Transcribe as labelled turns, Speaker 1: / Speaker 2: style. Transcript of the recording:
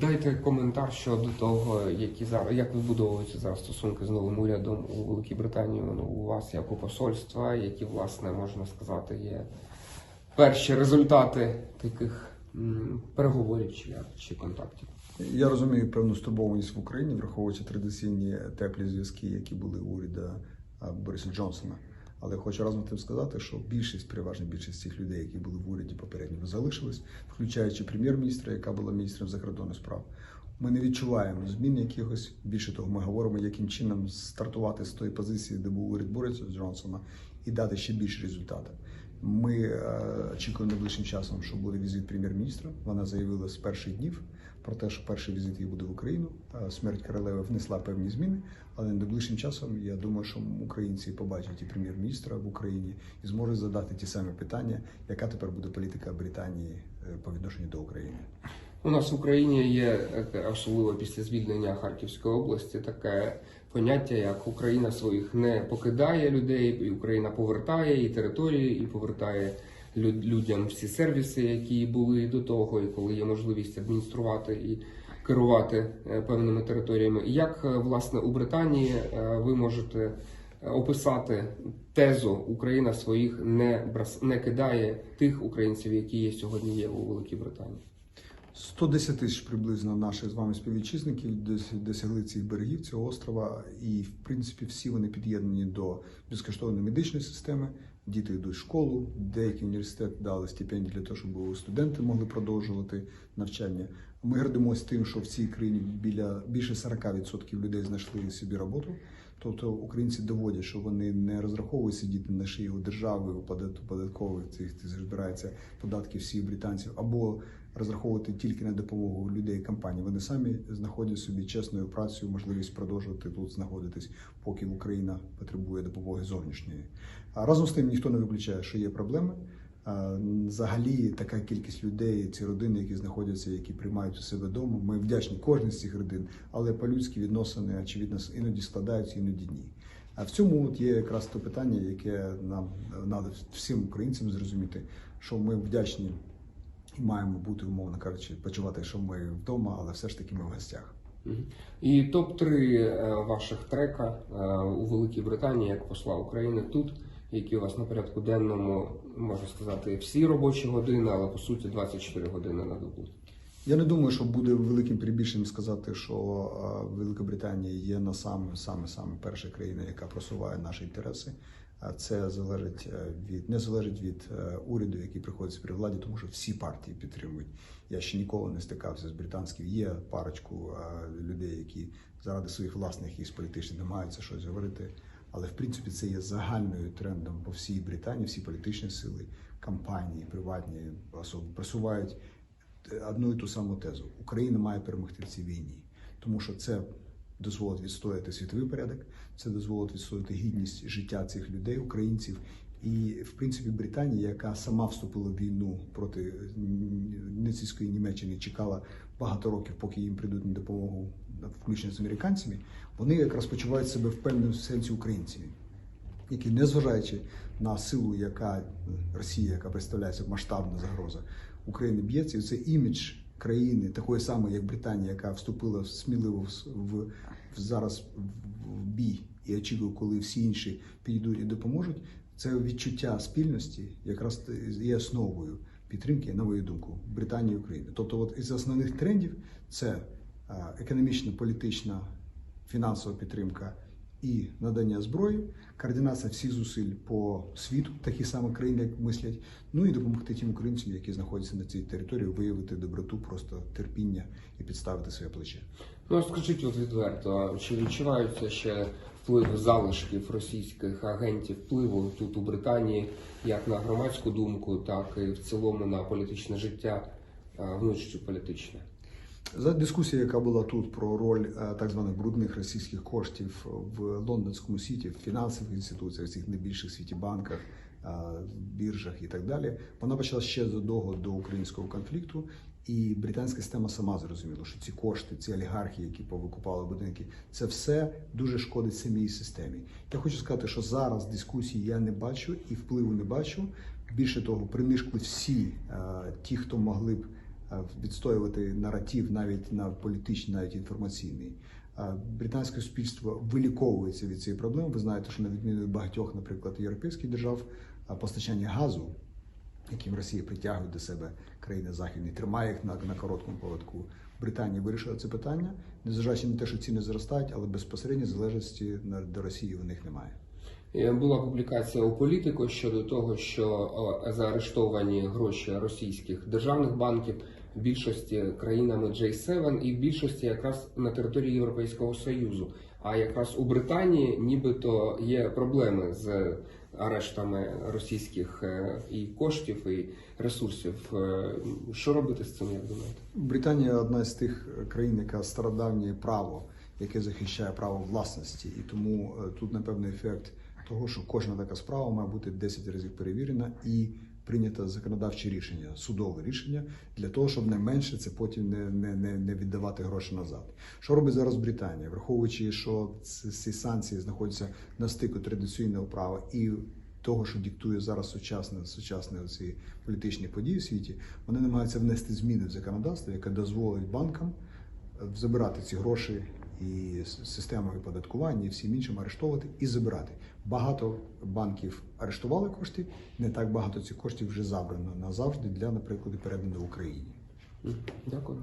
Speaker 1: Дайте коментар щодо того, які зараз як вибудовуються зараз стосунки з новим урядом у Великій Британії. Ну, у вас як у посольства, які власне можна сказати є перші результати таких переговорів чи чи контактів.
Speaker 2: Я розумію певну стурбованість в Україні, враховуючи традиційні теплі зв'язки, які були у уряду Бориса Джонсона. Але хочу разом тим сказати, що більшість, переважна більшість цих людей, які були в уряді попередньо, залишились, включаючи прем'єр-міністра, яка була міністром закордонних справ. Ми не відчуваємо змін якихось. Більше того, ми говоримо, яким чином стартувати з тої позиції, де був уряд Бориса Джонсона, і дати ще більше результатів. Ми е, очікуємо найближчим часом, що буде візит прем'єр-міністра. Вона заявила з перших днів про те, що перший візит її буде в Україну. Смерть королеви внесла певні зміни, але найближчим часом я думаю, що українці побачать і прем'єр-міністра в Україні і зможуть задати ті самі питання, яка тепер буде політика Британії е, по відношенню до України.
Speaker 1: У нас в Україні є особливо після звільнення Харківської області таке поняття, як Україна своїх не покидає людей, і Україна повертає і території, і повертає людям всі сервіси, які були до того, і коли є можливість адмініструвати і керувати е, певними територіями. Як е, власне у Британії е, ви можете описати тезу Україна своїх не брас- не кидає тих українців, які є сьогодні є у Великій Британії?
Speaker 2: 110 тисяч приблизно наших з вами співвітчизників дос- досягли цих берегів цього острова, і в принципі всі вони під'єднані до безкоштовної медичної системи. Діти йдуть в школу, деякі університети дали стипендії для того, щоб студенти могли продовжувати навчання. Ми гордимося тим, що в цій країні біля більше 40% людей знайшли собі роботу. Тобто українці доводять, що вони не розраховують сидіти на шиї у держави, у податкових цих збирається податки всіх британців, або розраховувати тільки на допомогу людей компаній. Вони самі знаходять собі чесною працею можливість продовжувати тут знаходитись, поки Україна потребує допомоги зовнішньої. А разом з тим ніхто не виключає, що є проблеми. Взагалі, така кількість людей, ці родини, які знаходяться, які приймають у себе вдома. Ми вдячні кожній з цих родин, але по-людськи відносини, очевидно, іноді складаються, іноді ні. А в цьому от є якраз те питання, яке нам треба всім українцям зрозуміти, що ми вдячні і маємо бути, умовно кажучи, почувати, що ми вдома, але все ж таки ми в гостях.
Speaker 1: І топ 3 ваших трека е, у Великій Британії як посла України тут, які у вас на порядку денному, можна сказати, всі робочі години, але по суті 24 години на добу.
Speaker 2: Я не думаю, що буде великим перебільшенням сказати, що е, Велика Британія є на саме саме саме перша країна, яка просуває наші інтереси. Це залежить е, від не залежить від е, уряду, який приходить при владі, тому що всі партії підтримують. Я ще ніколи не стикався з британським. Є парочку людей, які заради своїх власних якихось політичних намагаються щось говорити. Але в принципі це є загальною трендом по всій Британії, всі політичні сили, компанії, приватні особи просувають одну і ту саму тезу: Україна має перемогти в цій війні, тому що це дозволить відстояти світовий порядок, це дозволить відстояти гідність життя цих людей, українців. І в принципі Британія, яка сама вступила в війну проти нацистської Німеччини, чекала багато років, поки їм прийдуть на допомогу, включно з американцями, вони якраз почувають себе в певному сенсі українцями які, незважаючи на силу, яка Росія, яка представляється масштабна загроза України б'ється, і це імідж країни, такої самої, як Британія, яка вступила сміливо в, в, зараз в бій і очікує, коли всі інші підійдуть і допоможуть. Це відчуття спільності якраз є основою підтримки, на мою думку, Британії і України. Тобто, от із основних трендів це економічна, політична, фінансова підтримка і надання зброї, координація всіх зусиль по світу, такі самі країни, як мислять, ну і допомогти тим українцям, які знаходяться на цій території, виявити доброту, просто терпіння і підставити своє плече.
Speaker 1: Ну скажіть от відверто, чи відчуваються ще вплив залишків російських агентів впливу тут у Британії як на громадську думку, так і в цілому на політичне життя, е, внутрішньополітичне?
Speaker 2: За дискусія, яка була тут про роль е, так званих брудних російських коштів в лондонському світі, в фінансових інституціях, цих найбільших світі банках, е, біржах і так далі, вона почала ще задовго до українського конфлікту. І британська система сама зрозуміла, що ці кошти, ці олігархи, які повикупали будинки, це все дуже шкодить самій системі. Я хочу сказати, що зараз дискусії я не бачу і впливу не бачу. Більше того, принишкли всі е, ті, хто могли б відстоювати наратив навіть на політичний, навіть інформаційний. Е, Британське суспільство виліковується від цієї проблеми. Ви знаєте, що на відміну від багатьох, наприклад, європейських держав, е, постачання газу, яким Росія притягує до себе країни західні, тримає їх на, на короткому поводку. Британія вирішила це питання, незважаючи на те, що ціни зростають, але безпосередньо залежності до Росії у них немає.
Speaker 1: Е, Була публікація у політику щодо того, що заарештовані гроші російських державних банків більшості країнами J7 і в більшості якраз на території Європейського Союзу. А якраз у Британії нібито є проблеми з арештами російських е, і коштів, і ресурсів. Е, Що робити з цим, як думаєте?
Speaker 2: Британія одна з тих країн, яка стародавнє право, яке захищає право власності, і тому е, тут напевно ефект того, що кожна така справа має бути 10 разів перевірена і прийнято законодавче рішення, судове рішення для того, щоб найменше це потім не, не, не, не віддавати гроші назад. Що робить зараз Британія, враховуючи, що ці, ці санкції знаходяться на стику традиційного права і того, що диктує зараз сучасне сучасні ці політичні події в світі, вони намагаються внести зміни в законодавство, яке дозволить банкам забирати ці гроші і системою оподаткування і всім іншим арештовувати і забирати. Багато банків арештували кошти, не так багато цих коштів вже забрано назавжди для, наприклад, передано Україні.
Speaker 1: Дякую.